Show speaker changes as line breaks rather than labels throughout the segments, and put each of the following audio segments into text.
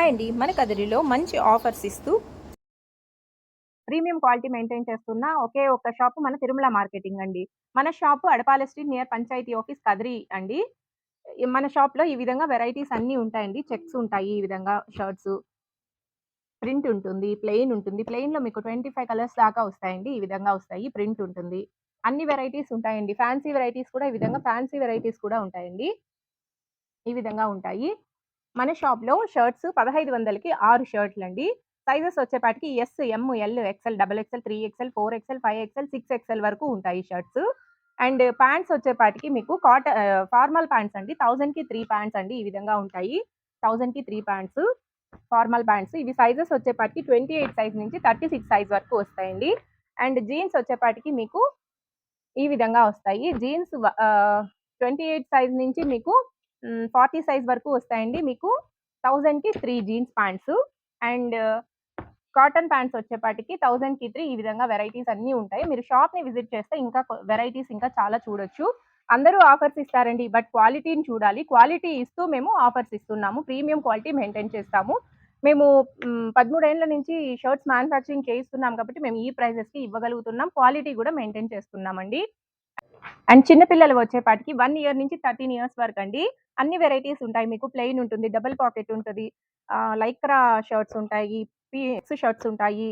రాయండి అండి మన కదిరిలో మంచి ఆఫర్స్ ఇస్తూ ప్రీమియం క్వాలిటీ మెయింటైన్ చేస్తున్న ఒకే ఒక్క షాప్ మన తిరుమల మార్కెటింగ్ అండి. మన shop Adapala street near panchayat office Kadiri అండి. మన షాప్లో ఈ విధంగా వెరైటీస్ అన్నీ ఉంటాయండి. చెక్స్ ఉంటాయి ఈ విధంగా షర్ట్స్. ప్రింట్ ఉంటుంది ప్లెయిన్ ఉంటుంది. ప్లెయిన్లో మీకు ట్వంటీ ఫైవ్ కలర్స్ దాకా వస్తాయండి. ఈ విధంగా వస్తాయి. ప్రింట్ ఉంటుంది. అన్ని వెరైటీస్ ఉంటాయండి. ఫ్యాన్సీ వెరైటీస్ కూడా ఈ విధంగా ఫ్యాన్సీ వెరైటీస్ కూడా ఉంటాయండి. ఈ విధంగా ఉంటాయి. మన షాప్‌లో షర్ట్స్ పదహైదు వందలకి ఆరు షర్ట్లు అండి సైజెస్ వచ్చేపాటికి S, M, L, XL, double XL, 3 XL, four XL, five XL, six XL వరకు ఉంటాయి షర్ట్స్. అండ్ ప్యాంట్స్ వచ్చేపాటికి మీకు కాట ఫార్మల్ ప్యాంట్స్ అండి. 1000కి 3 ప్యాంట్స్ అండి. ఈ విధంగా ఉంటాయి. 1000కి 3 ప్యాంట్స్. Formal pants. ఇవి సైజెస్ వచ్చేపాటికి 28 సైజ్ నుంచి 36 సైజ్ వరకు వస్తాయండి. అండ్ జీన్స్ వచ్చేపాటికి మీకు ఈ విధంగా వస్తాయి. జీన్స్ ట్వంటీ ఎయిట్ సైజ్ నుంచి మీకు ఫార్టీ సైజ్ వరకు వస్తాయండి. మీకు 1000కి 3 jeans pants. And cotton pants వచ్చేపాటికి 1000కి 3 ఈ విధంగా వెరైటీస్ అన్నీ ఉంటాయి. మీరు షాప్‌ని విజిట్ చేస్తే ఇంకా వెరైటీస్ ఇంకా చాలా చూడొచ్చు. అందరూ ఆఫర్స్ ఇస్తారండి. బట్ క్వాలిటీని చూడాలి. క్వాలిటీ ఇస్తూ మేము ఆఫర్స్ ఇస్తున్నాము. ప్రీమియం క్వాలిటీ మెయింటైన్ చేస్తాము. మేము పదమూడేళ్ళ నుంచి షర్ట్స్ మ్యానుఫ్యాక్చరింగ్ చేయిస్తున్నాం కాబట్టి మేము ఈ ప్రైజెస్‌కి ఇవ్వగలుగుతున్నాం. క్వాలిటీ కూడా మెయింటైన్ చేస్తున్నామండి. అండ్ చిన్న పిల్లలు వచ్చేపాటికి వన్ ఇయర్ నుంచి 13 ఇయర్స్ వరకు అండి అన్ని వెరైటీస్ ఉంటాయి. మీకు ప్లెయిన్ ఉంటుంది. డబుల్ పాకెట్ ఉంటుంది లైక్రా షర్ట్స్ ఉంటాయి. పీఎక్స్ షర్ట్స్ ఉంటాయి.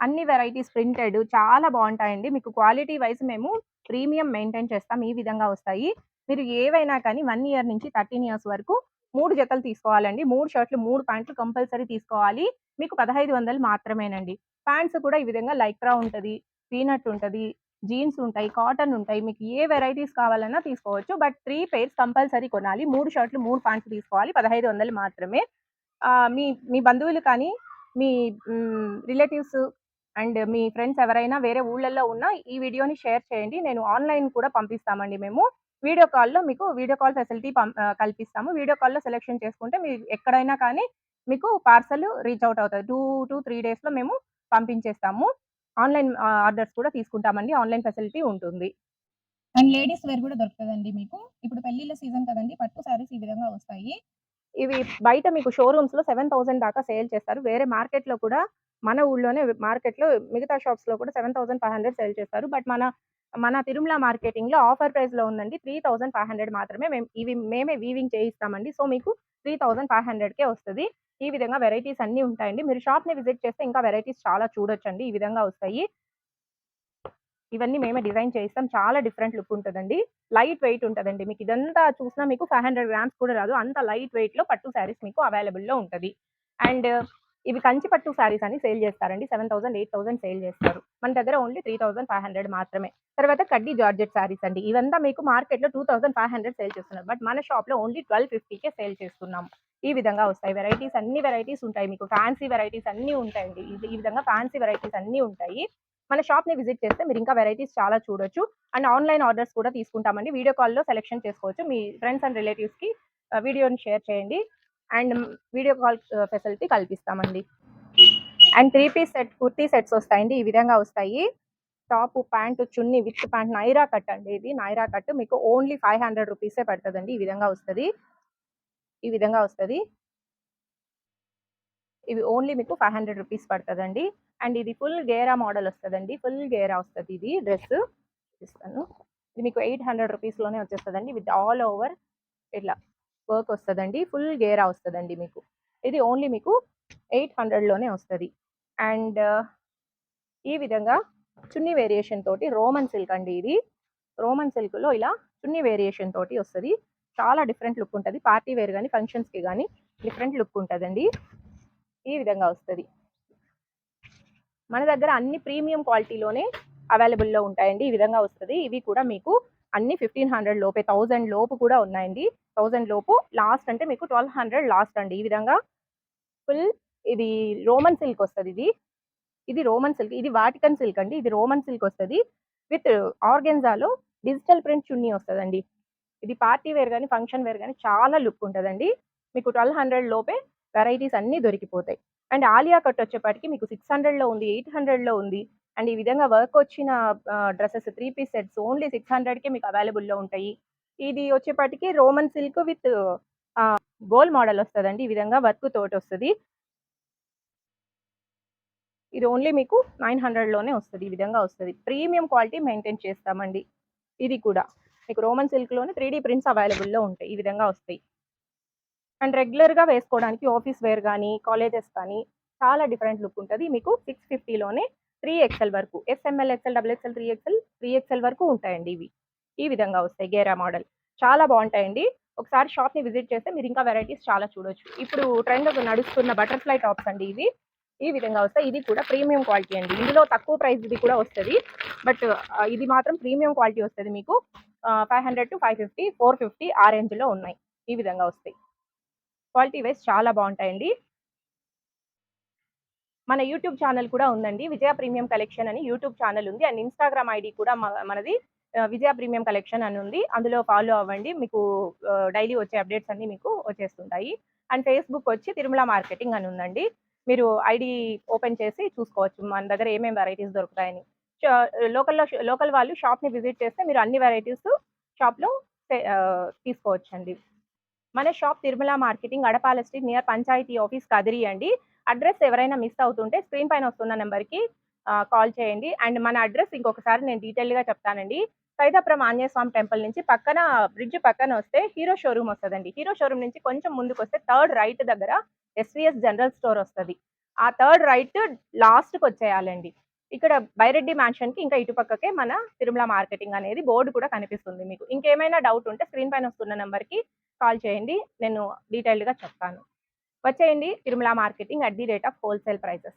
అన్ని వెరైటీస్ ప్రింటెడ్ చాలా బాగుంటాయండి మీకు క్వాలిటీ వైస్ మేము ప్రీమియం మెయింటైన్ చేస్తాం. ఈ విధంగా వస్తాయి. మీరు ఏవైనా కానీ వన్ ఇయర్ నుంచి 13 ఇయర్స్ వరకు మూడు జతలు తీసుకోవాలండి. మూడు షర్ట్‌లు, మూడు ప్యాంట్లు కంపల్సరీ తీసుకోవాలి. మీకు 1500 మాత్రమేనండి. ప్యాంట్స్ కూడా ఈ విధంగా లైక్రా ఉంటది. పీనట్ ఉంటుంది జీన్స్ ఉంటాయి. కాటన్ ఉంటాయి. మీకు ఏ వెరైటీస్ కావాలన్నా తీసుకోవచ్చు. బట్ త్రీ పెయిర్స్ కంపల్సరీ కొనాలి. మూడు షర్ట్‌లు, మూడు ప్యాంట్లు తీసుకోవాలి. 1500 మాత్రమే. మీ మీ బంధువులు కానీ, మీ రిలేటివ్స్ అండ్ మీ ఫ్రెండ్స్ ఎవరైనా వేరే ఊళ్ళల్లో ఉన్నా ఈ వీడియోని షేర్ చేయండి. నేను ఆన్‌లైన్ కూడా పంపిస్తామండి మేము. వీడియో కాల్‌లో మీకు వీడియో కాల్ ఫెసిలిటీ పం కల్పిస్తాము. వీడియో కాల్‌లో సెలెక్షన్ చేసుకుంటే మీరు ఎక్కడైనా కానీ మీకు పార్సెల్ రీచ్ అవుట్ అవుతుంది టూ టూ త్రీ డేస్‌లో మేము పంపించేస్తాము. ఆన్‌లైన్ ఆర్డర్స్ కూడా తీసుకుంటామండి. ఆన్‌లైన్ ఫెసిలిటీ ఉంటుంది.
అండ్ లేడీస్ వేర్ కూడా దొరుకుతదండి మీకు. ఇప్పుడు పెళ్ళిళ్ళ సీజన్ కదండీ! పట్టు సారీస్ ఈ విధంగా వస్తాయి.
ఇవి బయట మీకు షోరూమ్స్‌లో 7000 దాకా సేల్ చేస్తారు. వేరే మార్కెట్‌లో కూడా మన ఊర్లోనే మార్కెట్‌లో మిగతా షాప్స్‌లో కూడా 7500 సేల్ చేస్తారు. బట్ మన మన తిరుమల మార్కెటింగ్‌లో ఆఫర్ ప్రైస్‌లో ఉందండి. 3500 మాత్రమే. మేము ఇవి మేమే వీవింగ్ చేయిస్తామండి. సో, మీకు 3500కే వస్తది. ఈ విధంగా వెరైటీస్ అన్నీ ఉంటాయండి. మీరు షాప్‌ని విజిట్ చేస్తే ఇంకా వెరైటీస్ చాలా చూడొచ్చండి. ఈ విధంగా వస్తాయి. ఇవన్నీ మేమే డిజైన్ చేస్తాం చాలా డిఫరెంట్ లుక్ ఉంటుందండి లైట్ వెయిట్ ఉంటుందండి మీకు ఇదంతా చూసినా మీకు 500 గ్రామ్స్ కూడా రాదు. అంత లైట్ వెయిట్‌లో పట్టు సారీస్ మీకు అవైలబుల్‌లో ఉంటది. అండ్ ఇవి కంచి పట్టు సారీస్ అని సేల్ చేస్తారండి. 7000, 8000 సేల్ చేస్తారు. మన దగ్గర ఓన్లీ 3500 మాత్రమే. తర్వాత కడ్డీ జార్జెట్ సారీస్ అండి. ఇవంతా మీకు మార్కెట్‌లో 2500 సేల్ చేస్తున్నారు. బట్ మన షాప్‌లో ఓన్లీ 1250కే సేల్ చేస్తున్నాము. ఈ విధంగా వస్తాయి. వెరైటీస్ అన్ని వెరైటీస్ ఉంటాయి. మీకు ఫ్యాన్సీ వెరైటీస్ అన్నీ ఉంటాయండి. ఈ విధంగా ఫ్యాన్సీ వెరైటీస్ అన్నీ ఉంటాయి. మన షాప్‌ని విజిట్ చేస్తే మీరు ఇంకా వెరైటీస్ చాలా చూడొచ్చు. అండ్ ఆన్‌లైన్ ఆర్డర్స్ కూడా తీసుకుంటామండి. వీడియో కాల్‌లో సెలెక్షన్ చేసుకోవచ్చు. మీ ఫ్రెండ్స్ అండ్ రిలేటివ్స్‌కి వీడియోని షేర్ చేయండి. And video call facility కల్పిస్తామండి. And three piece set kurti sets వస్తాయండి. ఈ విధంగా వస్తాయి. Top pant, chunni with pant Naira cut అండి ఇది. నైరా కట్ మీకు ఓన్లీ 500 రూపీసే పడుతుందండి ఈ విధంగా వస్తుంది ఈ విధంగా వస్తుంది ఇవి ఓన్లీ మీకు 500 రూపీస్ పడుతుందండి అండ్ ఇది ఫుల్ గేరా మోడల్ వస్తుందండి ఫుల్ గేరా వస్తుంది ఇది డ్రెస్. ఇస్తాను ఇది మీకు 800 రూపీస్‌లోనే వచ్చేస్తుందండి విత్ ఆల్ ఓవర్ ఇట్లా వర్క్ వస్తుందండి ఫుల్ గేరా వస్తుందండి మీకు. ఇది ఓన్లీ మీకు ఎయిట్ హండ్రెడ్లోనే వస్తుంది. అండ్ ఈ విధంగా చున్నీ వేరియేషన్ తోటి రోమన్ సిల్క్ అండి ఇది. రోమన్ సిల్క్‌లో ఇలా చున్నీ వేరియేషన్ తోటి వస్తుంది. చాలా డిఫరెంట్ లుక్ ఉంటుంది. పార్టీ వేర్ కానీ ఫంక్షన్స్‌కి కానీ డిఫరెంట్ లుక్ ఉంటుందండి. ఈ విధంగా వస్తుంది. మన దగ్గర అన్ని ప్రీమియం క్వాలిటీలోనే అవైలబుల్‌లో ఉంటాయండి. ఈ విధంగా వస్తది. ఇవి కూడా మీకు అన్ని 1500 లోపే థౌజండ్ లోపు కూడా ఉన్నాయండి. థౌజండ్ లోపు లాస్ట్ అంటే మీకు 1200 లాస్ట్ అండి. ఈ విధంగా ఫుల్ ఇది రోమన్ సిల్క్ వస్తది ఇది. ఇది రోమన్ సిల్క్. ఇది వాటికన్ సిల్క్ అండి. ఇది రోమన్ సిల్క్ వస్తది. విత్ ఆర్గెన్జాలో డిజిటల్ ప్రింట్ చున్నీ వస్తదండి. ఇది పార్టీ వేర్ కానీ ఫంక్షన్ వేర్ కానీ చాలా లుక్ ఉంటుందండి మీకు 1200 లోపే వెరైటీస్ అన్నీ దొరికిపోతాయి. అండ్ ఆలియా కట్ వచ్చేపాటికి మీకు 600లో ఉంది. 800లో ఉంది. అండ్ ఈ విధంగా వర్క్ వచ్చిన dresses three piece sets only 600కే మీకు అవైలబుల్‌లో ఉంటాయి. ఇది వచ్చేపాటికి రోమన్ సిల్క్ విత్ గోల్ మోడల్ వస్తుందండి ఈ విధంగా వర్క్ తోటి వస్తుంది ఇది ఓన్లీ మీకు 900 లోనే వస్తుంది ఈ విధంగా వస్తుంది ప్రీమియం క్వాలిటీ మెయింటైన్ చేస్తామండి. ఇది కూడా. మీకు రోమన్ సిల్క్‌లోనే 3డీ ప్రింట్స్ అవైలబుల్‌లో ఉంటాయి. ఈ విధంగా వస్తాయి. అండ్ రెగ్యులర్‌గా వేసుకోవడానికి ఆఫీస్ వేర్ కానీ కాలేజెస్ కానీ చాలా డిఫరెంట్ లుక్ ఉంటుంది మీకు 650 లోనే త్రీ ఎక్స్ఎల్ వరకు S M L, XL, double XL, three XL, three XL వరకు ఉంటాయండి ఇవి. ఈ విధంగా వస్తాయి గేరా మోడల్. చాలా బాగుంటాయండి ఒకసారి షాప్‌ని విజిట్ చేస్తే మీరు ఇంకా వెరైటీస్ చాలా చూడొచ్చు. ఇప్పుడు ట్రెండ్ నడుస్తున్న బటర్‌ఫ్లై టాప్స్ అండి ఇవి. ఈ విధంగా వస్తాయి. ఇది కూడా ప్రీమియం క్వాలిటీ అండి. ఇందులో తక్కువ ప్రైస్ ఇది కూడా వస్తుంది బట్ ఇది మాత్రం ప్రీమియం క్వాలిటీ వస్తుంది మీకు. Five hundred to five fifty four fifty ఆ రేంజ్‌లో ఉన్నాయి. ఈ విధంగా వస్తాయి. క్వాలిటీ వైజ్ చాలా బాగుంటాయండి మన యూట్యూబ్ ఛానల్ కూడా ఉందండి. విజయ ప్రీమియం కలెక్షన్ అని యూట్యూబ్ ఛానల్ ఉంది. అండ్ ఇన్‌స్టాగ్రామ్ ఐడి కూడా మనది విజయ ప్రీమియం కలెక్షన్ అని ఉంది. అందులో ఫాలో అవ్వండి. మీకు డైలీ వచ్చే అప్డేట్స్ అన్నీ మీకు వచ్చేస్తుంటాయి. అండ్ ఫేస్‌బుక్ వచ్చి తిరుమల మార్కెటింగ్ అని ఉందండి. మీరు ఐడి ఓపెన్ చేసి చూసుకోవచ్చు. మన దగ్గర ఏమేమి వెరైటీస్ దొరుకుతాయని. లోకల్‌లో లోకల్ వాళ్ళు షాప్‌ని విజిట్ చేస్తే మీరు అన్ని వెరైటీస్ షాప్‌లో తీసుకోవచ్చండి. మన shop Tirumala marketing Adapala street near panchayat office Kadiri అండి. అడ్రస్ ఎవరైనా మిస్ అవుతుంటే స్క్రీన్ పైన వస్తున్న నెంబర్కి కాల్ చేయండి. అండ్ మన అడ్రస్ ఇంకొకసారి నేను డీటెయిల్గా చెప్తానండి. సైదాపురం ఆంజనేయ స్వామి టెంపుల్ నుంచి పక్కన బ్రిడ్జ్ పక్కన వస్తే హీరో షోరూమ్ వస్తదండి. హీరో షోరూమ్ నుంచి కొంచెం ముందుకు వస్తే థర్డ్ రైట్ దగ్గర ఎస్విఎస్ జనరల్ స్టోర్ వస్తుంది ఆ థర్డ్ రైట్ లాస్ట్‌కొచ్చేయాలండి. ఇక్కడ బైరెడ్డి మ్యాన్షన్‌కి ఇంకా ఇటుపక్కకే మన తిరుమల మార్కెటింగ్ అనేది బోర్డు కూడా కనిపిస్తుంది మీకు. ఇంకేమైనా డౌట్ ఉంటే స్క్రీన్ పైన వస్తున్న నెంబర్కి కాల్ చేయండి. నేను డీటెయిల్డ్‌గా చెప్తాను. వచ్చేయండి Tirumala marketing at the rate of wholesale prices.